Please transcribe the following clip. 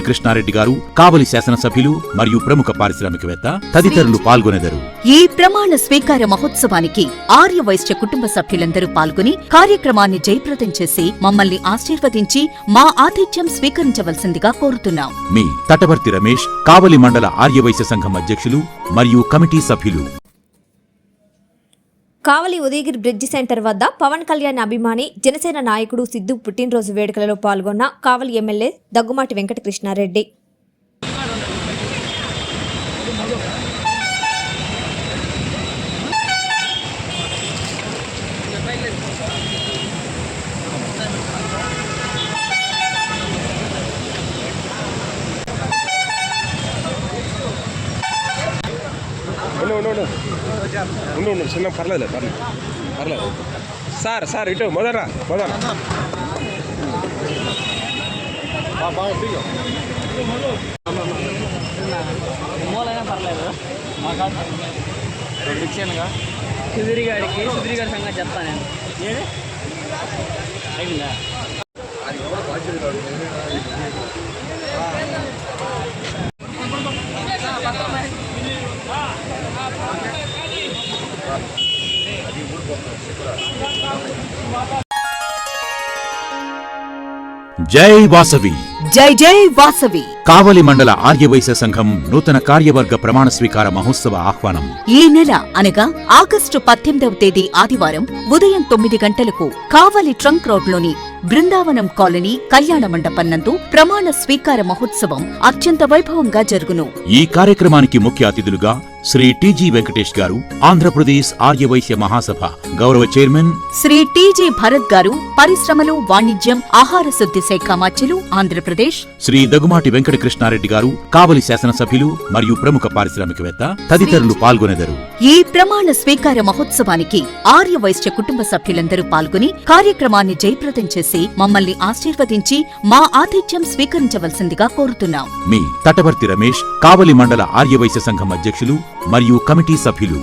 కృష్ణారెడ్డి గారు కావలి శాసనసభ్యులు మరియు ప్రముఖ పారిశ్రామికవేత్త తదితరులు పాల్గొనెదరు. ఈ ప్రమాణ స్వీకార మహోత్సవానికి ఆర్య వైశ్య కుటుంబ సభ్యులందరూ పాల్గొని కార్యక్రమాన్ని జయప్రదం చేసి మమ్మల్ని ఆశీర్వదించి మా ఆతిథ్యం స్వీకరించవలసిందిగా కోరుతున్నాం. మీ తటవర్తి రమేష్ కావలి మండల ఆర్యవైశ్య సంఘం అధ్యక్షులు మరియు కమిటీ సభ్యులు. కావలి ఉదయగిరి బ్రిడ్జి సెంటర్ వద్ద పవన్ కళ్యాణ్ అభిమాని జనసేన నాయకుడు సిద్ధు పుట్టినరోజు వేడుకలలో పాల్గొన్న కావలి ఎమ్మెల్యే దగ్గుమాటి వెంకటకృష్ణారెడ్డి. ఉండు ఉండు ఉండు ఉండు ఉండు చిన్న పర్లేదు పర్లేదు పర్లేదు సార్ సార్ ఇటు మొదరా మొదరా మూలైనా పర్లేదు మా కాదు రెండు ఇచ్చానుగా సుధీర్ గారికి సుధీర్ గారి సంగతి చెప్తాను నేను ఏది జై వాసవి. జై జై వాసవి. కావలి మండల ఆర్యవైశ్య సంఘం నూతన కార్యవర్గ ప్రమాణ స్వీకార మహోత్సవ ఆహ్వానం. ఈ నెల అనగా ఆగస్టు పద్దెనిమిదవ తేదీ ఆదివారం ఉదయం తొమ్మిది గంటలకు కావలి ట్రంక్ రోడ్లోని బృందావనం కాలనీ కళ్యాణ మండపం నందు ప్రమాణ స్వీకార మహోత్సవం అత్యంత వైభవంగా జరుగును. ఈ కార్యక్రమానికి ముఖ్య అతిథులుగా శ్రీ టిజి వెంకటేష్ గారు ఆంధ్రప్రదేశ్ ఆర్యవైశ్య మహాసభ గౌరవ చైర్మన్ శ్రీ టీజీ భరత్ గారు పరిశ్రమలు వాణిజ్యం ఆహార శుద్ధి శాఖ మాచ్యులు ఆంధ్రప్రదేశ్. శ్రీ దగుమాటి వెంకట కృష్ణారెడ్డి గారు కావలి శాసనసభ్యులు మరియు ప్రముఖ పారిశ్రామికవేత్త తదితరులు పాల్గొనెదరు. ఈ ప్రమాణ స్వీకార మహోత్సవానికి ఆర్య వైశ్య కుటుంబ సభ్యులందరూ పాల్గొని కార్యక్రమాన్ని జయప్రదం చేసి మమ్మల్ని ఆశీర్వదించి మా ఆతిథ్యం స్వీకరించవలసిందిగా కోరుతున్నాం. మీ తటవర్తి రమేష్ కావలి మండల ఆర్యవైశ్య సంఘం అధ్యక్షులు మరియు కమిటీ సభ్యులు.